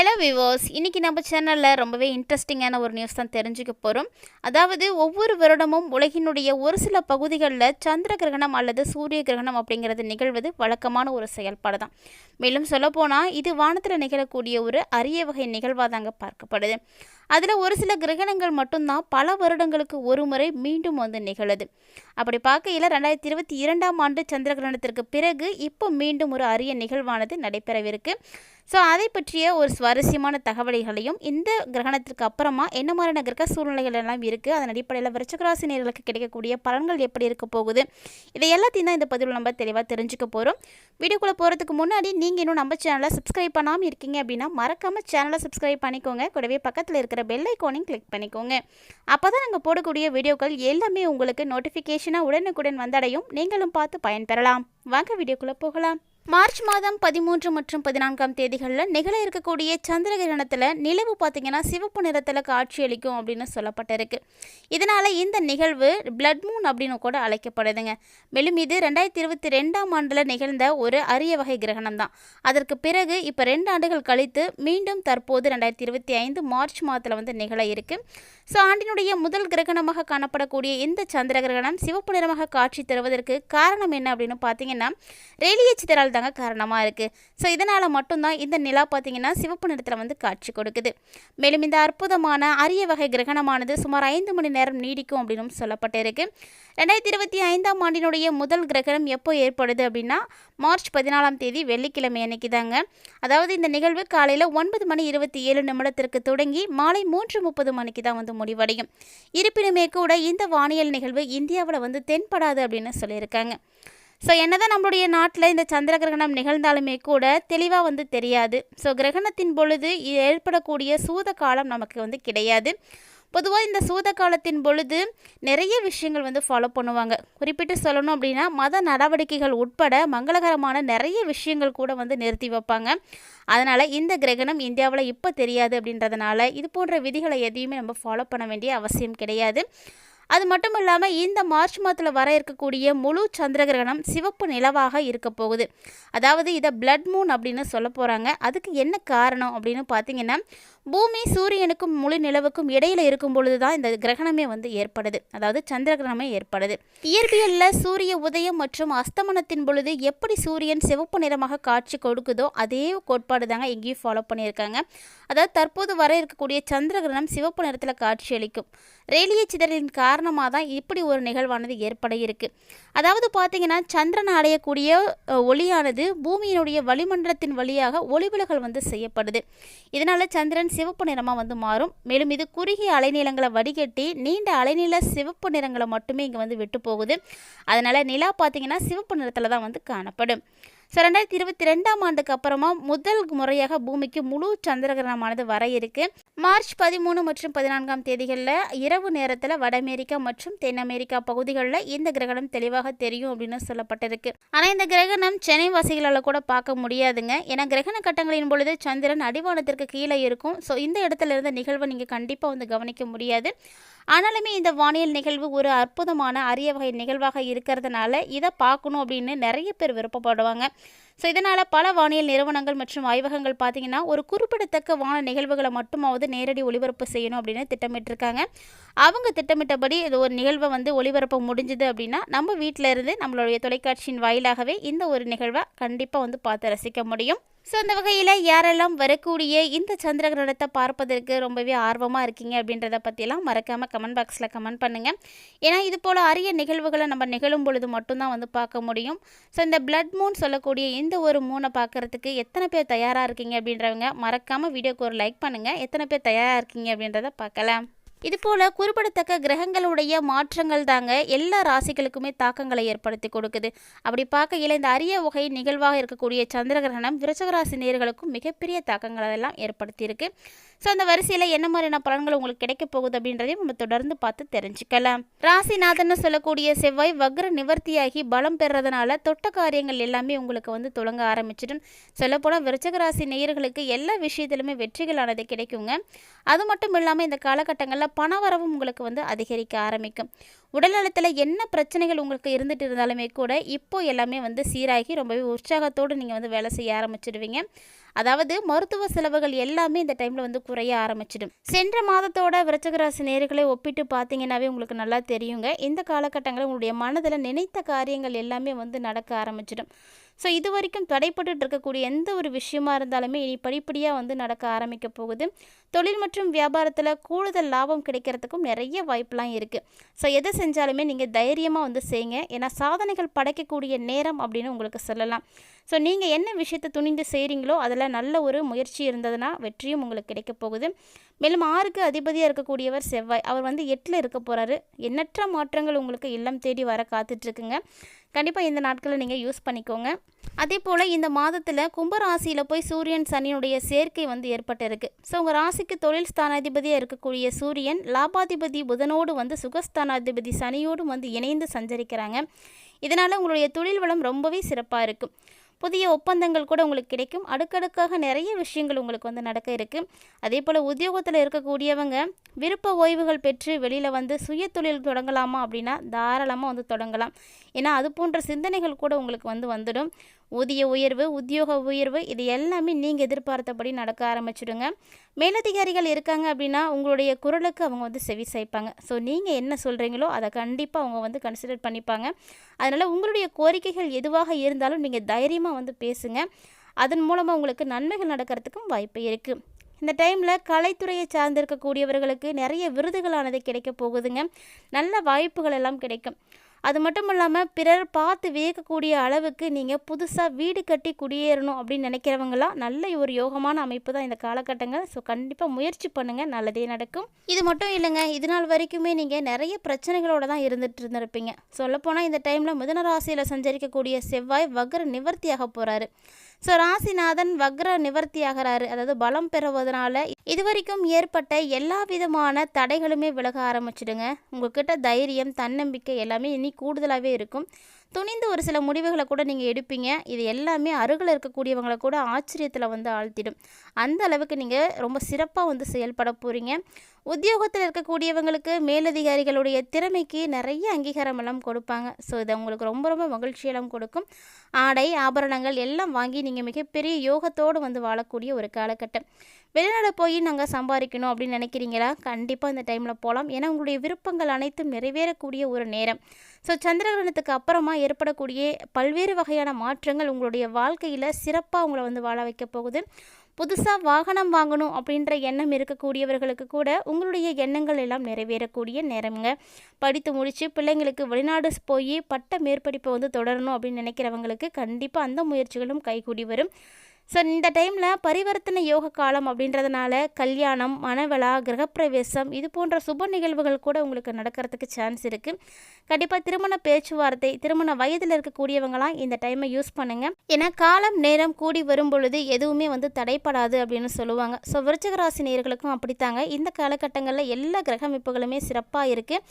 Hello விவோஸ் இன்றைக்கி நம்ம சேனலில் ரொம்பவே இன்ட்ரெஸ்டிங்கான ஒரு நியூஸ் தான் தெரிஞ்சுக்க போகிறோம் அதாவது ஒவ்வொரு வருடமும் உலகினுடைய ஒரு சில பகுதிகளில் சந்திர கிரகணம் அல்லது சூரிய கிரகணம் அப்படிங்கிறது நிகழ்வது வழக்கமான ஒரு செயல்பாடு தான். மேலும் சொல்லப்போனால் இது வானத்தில் நிகழக்கூடிய ஒரு அரிய வகை நிகழ்வாக தாங்க பார்க்கப்படுது. அதில் ஒரு சில கிரகணங்கள் மட்டும்தான் பல வருடங்களுக்கு ஒரு முறை மீண்டும் வந்து நிகழுது. அப்படி பார்க்கையில் ரெண்டாயிரத்தி இருபத்தி இரண்டாம் ஆண்டு சந்திர கிரகணத்திற்கு பிறகு இப்போ மீண்டும் ஒரு அரிய நிகழ்வானது நடைபெறவிருக்கு. ஸோ அதை பற்றிய ஒரு சுவாரஸ்யமான தகவல்களையும் இந்த கிரகணத்திற்கு அப்புறமா என்ன மாதிரியான கிரக சூழ்நிலைகள் எல்லாம் இருக்குது அதன் அடிப்படையில் விருச்சகராசி நேர்களுக்கு கிடைக்கக்கூடிய பலன்கள் எப்படி இருக்க போகுது இதை எல்லாத்தையும் தான் இந்த பதிவில் நம்ம தெளிவாக தெரிஞ்சுக்க போகிறோம் வீடியோக்குள்ளே போகிறதுக்கு முன்னாடி நீங்கள் இன்னும் நம்ம சேனலை சப்ஸ்கிரைப் பண்ணாமல் இருக்கீங்க அப்படின்னா மறக்காமல் சேனலை சப்ஸ்கிரைப் பண்ணிக்கோங்க. கூடவே பக்கத்தில் இருக்கிற பெல் ஐக்கோனையும் கிளிக் பண்ணிக்கோங்க. அப்போ தான் நாங்கள் போடக்கூடிய வீடியோக்கள் எல்லாமே உங்களுக்கு நோட்டிஃபிகேஷனாக உடனுக்குடன் வந்தடையும். நீங்களும் பார்த்து பயன்பெறலாம் வாங்க வீடியோக்குள்ளே போகலாம். மார்ச் மாதம் பதிமூன்று மற்றும் பதினான்காம் தேதிகளில் நிகழ இருக்கக்கூடிய சந்திர கிரகணத்தில் நிலவு பார்த்தீங்கன்னா சிவப்பு நிறத்தில் காட்சியளிக்கும் அப்படின்னு சொல்லப்பட்டிருக்கு. இதனால் இந்த நிகழ்வு பிளட் மூன் அப்படின்னு கூட அழைக்கப்படுதுங்க. மேலும் இது ரெண்டாயிரத்தி இருபத்தி ரெண்டாம் ஆண்டில் நிகழ்ந்த ஒரு அரிய வகை கிரகணம் தான் அதற்கு பிறகு இப்போ ரெண்டு ஆண்டுகள் கழித்து மீண்டும் தற்போது ரெண்டாயிரத்தி இருபத்தி ஐந்து மார்ச் மாதத்தில் வந்து நிகழ இருக்கு. ஸோ ஆண்டினுடைய முதல் கிரகணமாக காணப்படக்கூடிய இந்த சந்திர கிரகணம் சிவப்பு நிறமாக காட்சி தருவதற்கு காரணம் என்ன அப்படின்னு பார்த்தீங்கன்னா ரேலிய தான் தாங்க காரணமாக இருக்குது ஸோ இதனால் மட்டும்தான் இந்த நிலா பார்த்தீங்கன்னா சிவப்பு நிறத்தில் வந்து காட்சி கொடுக்குது. மேலும் இந்த அற்புதமான அரிய வகை கிரகணமானது சுமார் ஐந்து மணி நேரம் நீடிக்கும் அப்படின்னு சொல்லப்பட்டிருக்கு. ரெண்டாயிரத்தி இருபத்தி ஐந்தாம் ஆண்டினுடைய முதல் கிரகணம் எப்போ ஏற்படுது அப்படின்னா மார்ச் பதினாலாம் தேதி வெள்ளிக்கிழமை அன்னைக்கு தாங்க அதாவது இந்த நிகழ்வு காலையில் ஒன்பது மணி இருபத்தி ஏழு நிமிடத்திற்கு தொடங்கி மாலை மூன்று முப்பது மணிக்கு தான் வந்து முடிவடையும். இருப்பினுமே கூட இந்த வானியல் நிகழ்வு இந்தியாவில் வந்து தென்படாது அப்படின்னு சொல்லியிருக்காங்க. ஸோ என்னதான் நம்மளுடைய நாட்டில் இந்த சந்திர கிரகணம் நிகழ்ந்தாலுமே கூட தெளிவாக வந்து தெரியாது. ஸோ கிரகணத்தின் பொழுது ஏற்படக்கூடிய சூத காலம் நமக்கு வந்து கிடையாது. பொதுவாக இந்த சூத காலத்தின் பொழுது நிறைய விஷயங்கள் வந்து ஃபாலோ பண்ணுவாங்க. குறிப்பிட்டு சொல்லணும் அப்படின்னா மத நடவடிக்கைகள் உட்பட மங்களகரமான நிறைய விஷயங்கள் கூட வந்து நிறுத்தி வைப்பாங்க. அதனால் இந்த கிரகணம் இந்தியாவில் இப்போ தெரியாது அப்படின்றதுனால இது போன்ற விதிகளை எதையுமே நம்ம ஃபாலோ பண்ண வேண்டிய அவசியம் கிடையாது. அது மட்டும் இல்லாமல் இந்த மார்ச் மாதத்தில் வர இருக்கக்கூடிய முழு சந்திர கிரகணம் சிவப்பு நிலவாக இருக்க போகுது. அதாவது இதை பிளட் மூன் அப்படின்னு சொல்ல போகிறாங்க அதுக்கு என்ன காரணம் அப்படின்னு பார்த்தீங்கன்னா பூமி சூரியனுக்கும் முழு நிலவுக்கும் இடையில இருக்கும் பொழுது தான் இந்த கிரகணமே வந்து ஏற்படுது. அதாவது சந்திர கிரகணமே ஏற்படுது. இயற்பியலில் சூரிய உதயம் மற்றும் அஸ்தமனத்தின் பொழுது எப்படி சூரியன் சிவப்பு நிறமாக காட்சி கொடுக்குதோ அதே கோட்பாடு தாங்க இங்கேயும் ஃபாலோ பண்ணியிருக்காங்க. அதாவது தற்போது வர இருக்கக்கூடிய சந்திர கிரகணம் சிவப்பு நிறத்தில் காட்சியளிக்கும் ரேலிய சிதறலின் காரணமாக தான் இப்படி ஒரு நிகழ்வானது ஏற்பட இருக்கு. அதாவது பார்த்தீங்கன்னா சந்திரன் அடையக்கூடிய ஒளியானது பூமியினுடைய வளிமண்டலத்தின் வழியாக ஒளிவிலகல் வந்து செய்யப்படுது. இதனால சந்திரன் சிவப்பு நிறமாக வந்து மாறும். மேலும் இது குறுகிய அலைநீளங்களை வடிகட்டி நீண்ட அலைநீள சிவப்பு நிறங்களை மட்டுமே இங்கே வந்து விட்டு போகுது. அதனால் நிலா பார்த்தீங்கன்னா சிவப்பு நிறத்தில் தான் வந்து காணப்படும். ஸோ ரெண்டாயிரத்தி இருபத்தி ரெண்டாம் ஆண்டுக்கு அப்புறமா முதல் முறையாக பூமிக்கு முழு சந்திரகிரகணமானது வர இருக்குது மார்ச் பதிமூணு மற்றும் பதினான்காம் தேதிகளில் இரவு நேரத்தில் வட அமெரிக்கா மற்றும் தென் அமெரிக்கா பகுதிகளில் இந்த கிரகணம் தெளிவாக தெரியும் அப்படின்னு சொல்லப்பட்டிருக்கு. ஆனால் இந்த கிரகணம் சென்னை வாசிகளால் கூட பார்க்க முடியாதுங்க. ஏன்னா கிரகண கட்டங்களின் பொழுது சந்திரன் அடிவானத்திற்கு கீழே இருக்கும். ஸோ இந்த இடத்துல இருந்த நிகழ்வை நீங்கள் கண்டிப்பாக வந்து கவனிக்க முடியாது. ஆனாலுமே இந்த வானியல் நிகழ்வு ஒரு அற்புதமான அரிய வகை நிகழ்வாக இருக்கிறதுனால இதை பார்க்கணும் அப்படின்னு நிறைய பேர் விருப்பப்படுவாங்க. ஸோ இதனால் பல வானியல் நிறுவனங்கள் மற்றும் ஆய்வகங்கள் பார்த்தீங்கன்னா ஒரு குறிப்பிடத்தக்க வான நிகழ்வுகளை மட்டுமாவது நேரடி ஒளிபரப்பு செய்யணும் அப்படின்னு திட்டமிட்டிருக்காங்க. அவங்க திட்டமிட்டபடி இது ஒரு நிகழ்வை வந்து ஒளிபரப்ப முடிஞ்சுது அப்படின்னா நம்ம வீட்டில் இருந்து நம்மளுடைய தொலைக்காட்சியின் வாயிலாகவே இந்த ஒரு நிகழ்வை கண்டிப்பாக வந்து பார்த்து ரசிக்க முடியும். ஸோ அந்த வகையில் யாரெல்லாம் வரக்கூடிய இந்த சந்திர கிரகணத்தை பார்ப்பதற்கு ரொம்பவே ஆர்வமாக இருக்கீங்க அப்படின்றத பற்றிலாம் மறக்காமல் கமெண்ட் பாக்ஸில் கமெண்ட் பண்ணுங்கள் ஏன்னா இது போல் அரிய நிகழ்வுகளை நம்ம நிகழும் பொழுது மட்டும்தான் வந்து பார்க்க முடியும். ஸோ இந்த பிளட் மூன் சொல்லக்கூடிய இந்த ஒரு மூனை பார்க்குறதுக்கு எத்தனை பேர் தயாராக இருக்கீங்க அப்படின்றவங்க மறக்காமல் வீடியோக்கு ஒரு லைக் பண்ணுங்கள் எத்தனை பேர் தயாராக இருக்கீங்க அப்படின்றத பார்க்கலாம். இது போல குறிப்பிடத்தக்க கிரகங்களுடைய மாற்றங்கள் தாங்க எல்லா ராசிகளுக்குமே தாக்கங்களை ஏற்படுத்தி கொடுக்குது. அப்படி பார்க்கையில் இந்த அரிய வகை நிகழ்வாக இருக்கக்கூடிய சந்திர கிரகணம் விருச்சக நேர்களுக்கும் நேயர்களுக்கும் மிகப்பெரிய தாக்கங்களை எல்லாம் ஏற்படுத்தியிருக்கு. ஸோ அந்த வரிசையில் என்ன மாதிரியான பலன்கள் உங்களுக்கு கிடைக்க போகுது அப்படின்றதையும் நம்ம தொடர்ந்து பார்த்து தெரிஞ்சுக்கலாம். ராசிநாதன்னு சொல்லக்கூடிய செவ்வாய் வக்ர நிவர்த்தியாகி பலம் பெறதுனால தொட்ட காரியங்கள் எல்லாமே உங்களுக்கு வந்து தொடங்க ஆரம்பிச்சிடும். சொல்லப்போனால் விருச்சகராசி நேயர்களுக்கு எல்லா விஷயத்திலுமே வெற்றிகளானது கிடைக்குங்க. அது மட்டும் இல்லாமல் இந்த காலகட்டங்களில் பணவரவும் உங்களுக்கு வந்து அதிகரிக்க ஆரம்பிக்கும். உடல்நலத்தில் என்ன பிரச்சனைகள் உங்களுக்கு இருந்துட்டு இருந்தாலுமே கூட இப்போ எல்லாமே வந்து சீராகி ரொம்பவே உற்சாகத்தோடு நீங்கள் வந்து வேலை செய்ய ஆரம்பிச்சிடுவீங்க. அதாவது மருத்துவ செலவுகள் எல்லாமே இந்த டைமில் வந்து குறைய ஆரம்பிச்சிடும். சென்ற மாதத்தோட விரச்சகராசி நேர்களை ஒப்பிட்டு பார்த்தீங்கன்னாவே உங்களுக்கு நல்லா தெரியுங்க. இந்த காலகட்டங்களில் உங்களுடைய மனதில் நினைத்த காரியங்கள் எல்லாமே வந்து நடக்க ஆரம்பிச்சிடும். ஸோ இது வரைக்கும் தடைப்பட்டு இருக்கக்கூடிய எந்த ஒரு விஷயமா இருந்தாலுமே இனி படிப்படியாக வந்து நடக்க ஆரம்பிக்க போகுது. தொழில் மற்றும் வியாபாரத்தில் கூடுதல் லாபம் கிடைக்கிறதுக்கும் நிறைய வாய்ப்பெலாம் இருக்குது ஸோ எதை செஞ்சாலுமே நீங்கள் தைரியமாக வந்து செய்யுங்க ஏன்னா சாதனைகள் படைக்கக்கூடிய நேரம் அப்படின்னு உங்களுக்கு சொல்லலாம். ஸோ நீங்கள் என்ன விஷயத்தை துணிந்து செய்கிறீங்களோ அதில் நல்ல ஒரு முயற்சி இருந்ததுன்னா வெற்றியும் உங்களுக்கு கிடைக்க போகுது. மேலும் ஆறுக்கு அதிபதியாக இருக்கக்கூடியவர் செவ்வாய். அவர் வந்து எட்டில் இருக்க போகிறாரு எண்ணற்ற மாற்றங்கள் உங்களுக்கு இல்லம் தேடி வர காத்துட்ருக்குங்க கண்டிப்பாக இந்த நாட்களில் நீங்கள் யூஸ் பண்ணிக்கோங்க. அதே போல் இந்த மாதத்தில் கும்பராசியில் போய் சூரியன் சனியினுடைய சேர்க்கை வந்து ஏற்பட்டிருக்கு. ஸோ உங்கள் ராசிக்கு தொழில் ஸ்தானாதிபதியாக இருக்கக்கூடிய சூரியன் லாபாதிபதி புதனோடு வந்து சுகஸ்தானாதிபதி சனியோடும் வந்து இணைந்து சஞ்சரிக்கிறாங்க. இதனால் உங்களுடைய தொழில் வளம் ரொம்பவே சிறப்பாக இருக்கும் புதிய ஒப்பந்தங்கள் கூட உங்களுக்கு கிடைக்கும். அடுக்கடுக்காக நிறைய விஷயங்கள் உங்களுக்கு வந்து நடக்க இருக்குது அதே போல் உத்தியோகத்தில் இருக்கக்கூடியவங்க விருப்ப ஓய்வுகள் பெற்று வெளியில் வந்து சுய தொழில் தொடங்கலாமா அப்படின்னா தாராளமாக வந்து தொடங்கலாம். ஏன்னா அது போன்ற சிந்தனைகள் கூட உங்களுக்கு வந்து வந்துடும். ஊதிய உயர்வு உத்தியோக உயர்வு இது எல்லாமே நீங்கள் எதிர்பார்த்தபடி நடக்க ஆரம்பிச்சுடுங்க மேலதிகாரிகள் இருக்காங்க அப்படின்னா உங்களுடைய குரலுக்கு அவங்க வந்து செவி சாய்ப்பாங்க. ஸோ நீங்கள் என்ன சொல்கிறீங்களோ அதை கண்டிப்பாக அவங்க வந்து கன்சிடர் பண்ணிப்பாங்க. அதனால் உங்களுடைய கோரிக்கைகள் எதுவாக இருந்தாலும் நீங்கள் தைரியமாக வந்து பேசுங்க. அதன் மூலமாக உங்களுக்கு நன்மைகள் நடக்கிறதுக்கும் வாய்ப்பு இருக்குது இந்த டைமில் கலைத்துறையை சார்ந்திருக்கக்கூடியவர்களுக்கு நிறைய விருதுகளானது கிடைக்க போகுதுங்க. நல்ல வாய்ப்புகள் எல்லாம் கிடைக்கும். அது மட்டும் இல்லாமல் பிறர் பார்த்து வியக்கக்கூடிய அளவுக்கு நீங்கள் புதுசாக வீடு கட்டி குடியேறணும் அப்படின்னு நினைக்கிறவங்களாம் நல்ல ஒரு யோகமான அமைப்பு தான் இந்த காலகட்டங்கள். ஸோ கண்டிப்பாக முயற்சி பண்ணுங்கள் நல்லதே நடக்கும். இது மட்டும் இல்லைங்க. இது நாள் வரைக்குமே நீங்கள் நிறைய பிரச்சனைகளோட தான் இருந்துட்டு இருந்திருப்பீங்க. சொல்லப்போனால் இந்த டைமில் மிதன ராசியில் சஞ்சரிக்கக்கூடிய செவ்வாய் வக்ர நிவர்த்தியாக போகிறாரு ஸோ ராசிநாதன் வக்ர நிவர்த்தி ஆகிறாரு அதாவது பலம் பெறுவதனால இது வரைக்கும் ஏற்பட்ட எல்லா விதமான தடைகளுமே விலக ஆரம்பிச்சிடுங்க. உங்ககிட்ட தைரியம் தன்னம்பிக்கை எல்லாமே இனி கூடுதலாகவே இருக்கும். துணிந்து ஒரு சில முடிவுகளை கூட நீங்கள் எடுப்பீங்க. இது எல்லாமே அருகில் இருக்கக்கூடியவங்களை கூட ஆச்சரியத்தில் வந்து ஆழ்த்திடும். அந்த அளவுக்கு நீங்கள் ரொம்ப சிறப்பாக வந்து செயல்பட போகிறீங்க உத்தியோகத்தில் இருக்கக்கூடியவங்களுக்கு மேலதிகாரிகளுடைய திறமைக்கு நிறைய அங்கீகாரம் எல்லாம் கொடுப்பாங்க. ஸோ இது உங்களுக்கு ரொம்ப ரொம்ப மகிழ்ச்சியெல்லாம் கொடுக்கும். ஆடை ஆபரணங்கள் எல்லாம் வாங்கி நீங்கள் மிகப்பெரிய யோகத்தோடு வந்து வாழக்கூடிய ஒரு காலகட்டம். வெளிநாடு போய் நாங்கள் சம்பாதிக்கணும் அப்படின்னு நினைக்கிறீங்களா? கண்டிப்பாக இந்த டைமில் போகலாம் ஏன்னா உங்களுடைய விருப்பங்கள் அனைத்தும் நிறைவேறக்கூடிய ஒரு நேரம். ஸோ சந்திரகிரகணத்துக்கு அப்புறமா ஏற்படக்கூடிய பல்வேறு வகையான மாற்றங்கள் உங்களுடைய வாழ்க்கையில் சிறப்பாக உங்களை வந்து வாழ வைக்க போகுது. புதுசாக வாகனம் வாங்கணும் அப்படின்ற எண்ணம் இருக்கக்கூடியவர்களுக்கு கூட உங்களுடைய எண்ணங்கள் எல்லாம் நிறைவேறக்கூடிய நேரங்க படித்து முடித்து பிள்ளைங்களுக்கு வெளிநாடு போய் பட்ட மேற்படிப்பை வந்து தொடரணும் அப்படின்னு நினைக்கிறவங்களுக்கு கண்டிப்பாக அந்த முயற்சிகளும் கைகூடி வரும். ஸோ இந்த டைமில் பரிவர்த்தனை யோக காலம் அப்படின்றதுனால கல்யாணம் மனவளா கிரகப்பிரவேசம் இது போன்ற சுப நிகழ்வுகள் கூட உங்களுக்கு நடக்கிறதுக்கு சான்ஸ் இருக்குது கண்டிப்பாக திருமண பேச்சுவார்த்தை திருமண வயதில் இருக்கக்கூடியவங்களாம் இந்த டைமை யூஸ் பண்ணுங்கள் ஏன்னா காலம் நேரம் கூடி வரும் பொழுது எதுவுமே வந்து தடைப்படாது அப்படின்னு சொல்லுவாங்க. ஸோ விருச்சகராசி நேர்களுக்கும் அப்படித்தாங்க. இந்த காலகட்டங்களில் எல்லா கிரக அமைப்புகளுமே சிறப்பாக இருக்குது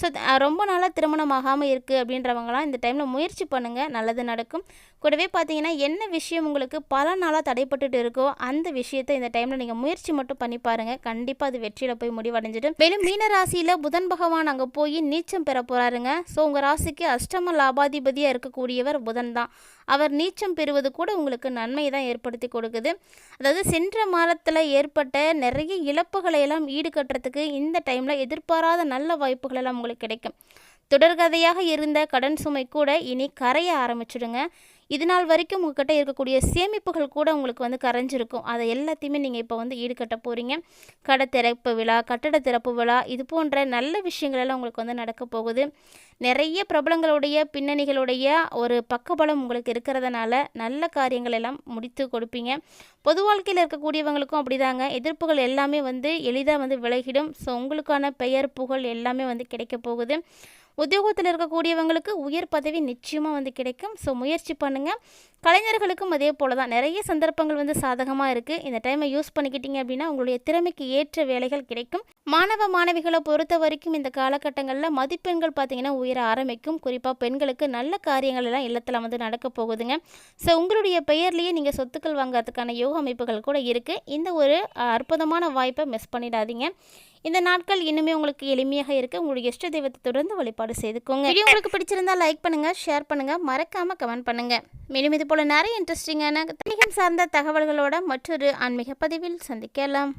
ஸோ ரொம்ப நாளாக திருமணம் ஆகாமல் இருக்குது அப்படின்றவங்களாம் இந்த டைமில் முயற்சி பண்ணுங்கள் நல்லது நடக்கும். கூடவே பார்த்தீங்கன்னா என்ன விஷயம் உங்களுக்கு பல நாளாக தடைப்பட்டுட்டு இருக்கோ அந்த விஷயத்தை இந்த டைமில் நீங்கள் முயற்சி மட்டும் பண்ணி பாருங்கள் கண்டிப்பாக அது வெற்றியில் போய் முடிவடைஞ்சிடும். மேலும் மீன ராசியில் புதன் பகவான் அங்கே போய் நீச்சம் பெற போகிறாருங்க ஸோ உங்கள் ராசிக்கு அஷ்டம லாபாதிபதியாக இருக்கக்கூடியவர் புதன் தான். அவர் நீச்சம் பெறுவது கூட உங்களுக்கு நன்மை தான் ஏற்படுத்தி கொடுக்குது. அதாவது சென்ற மாதத்தில் ஏற்பட்ட நிறைய இழப்புகளை எல்லாம் ஈடுகட்டுறதுக்கு இந்த டைமில் எதிர்பாராத நல்ல வாய்ப்புகள் எல்லாம் உங்களுக்கு கிடைக்கும். தொடர்கதையாக இருந்த கடன் சுமை கூட இனி கரைய ஆரம்பிச்சிடுங்க. இது நாள் வரைக்கும் உங்கள்கிட்ட இருக்கக்கூடிய சேமிப்புகள் கூட உங்களுக்கு வந்து கரைஞ்சிருக்கும். அதை எல்லாத்தையுமே நீங்கள் இப்போ வந்து ஈடுகட்ட போகிறீங்க கடை திறப்பு விழா கட்டட திறப்பு விழா இது போன்ற நல்ல விஷயங்களெல்லாம் உங்களுக்கு வந்து நடக்க போகுது. நிறைய பிரபலங்களுடைய பின்னணிகளுடைய ஒரு பக்கபலம் உங்களுக்கு இருக்கிறதுனால நல்ல காரியங்கள் எல்லாம் முடித்து கொடுப்பீங்க. பொது வாழ்க்கையில் இருக்கக்கூடியவங்களுக்கும் அப்படிதாங்க. எதிர்ப்புகள் எல்லாமே வந்து எளிதாக வந்து விலகிடும். ஸோ உங்களுக்கான பெயர் புகழ் எல்லாமே வந்து கிடைக்க போகுது. உத்தியோகத்தில் இருக்கக்கூடியவங்களுக்கு உயர் பதவி நிச்சயமாக வந்து கிடைக்கும். ஸோ முயற்சி பண்ணுங்கள் கலைஞர்களுக்கும் அதே போல் தான். நிறைய சந்தர்ப்பங்கள் வந்து சாதகமாக இருக்குது இந்த டைமை யூஸ் பண்ணிக்கிட்டீங்க அப்படின்னா உங்களுடைய திறமைக்கு ஏற்ற வேலைகள் கிடைக்கும். மாணவ மாணவிகளை பொறுத்த வரைக்கும் இந்த காலகட்டங்களில் மதிப்பெண்கள் பார்த்திங்கன்னா உயர ஆரம்பிக்கும். குறிப்பாக பெண்களுக்கு நல்ல காரியங்கள் எல்லாம் இல்லத்தில் வந்து நடக்க போகுதுங்க. ஸோ உங்களுடைய பெயர்லேயே நீங்கள் சொத்துக்கள் வாங்குறதுக்கான யோக அமைப்புகள் கூட இருக்குது இந்த ஒரு அற்புதமான வாய்ப்பை மிஸ் பண்ணிடாதீங்க. இந்த நாட்கள் இன்னுமே உங்களுக்கு எளிமையாக இருக்க. உங்களுடைய இஷ்ட தெய்வத்தை தொடர்ந்து வழிபாடு செய்துக்கோங்க. வீடியோ உங்களுக்கு பிடிச்சிருந்தா லைக் பண்ணுங்கள் ஷேர் பண்ணுங்கள் மறக்காமல் கமெண்ட் பண்ணுங்கள் மேலும் இது போல் நிறைய இன்ட்ரெஸ்டிங்கான ஆன்மீகம் சார்ந்த தகவல்களோட மற்றொரு ஆன்மீக பதிவில் சந்திக்கலாம்.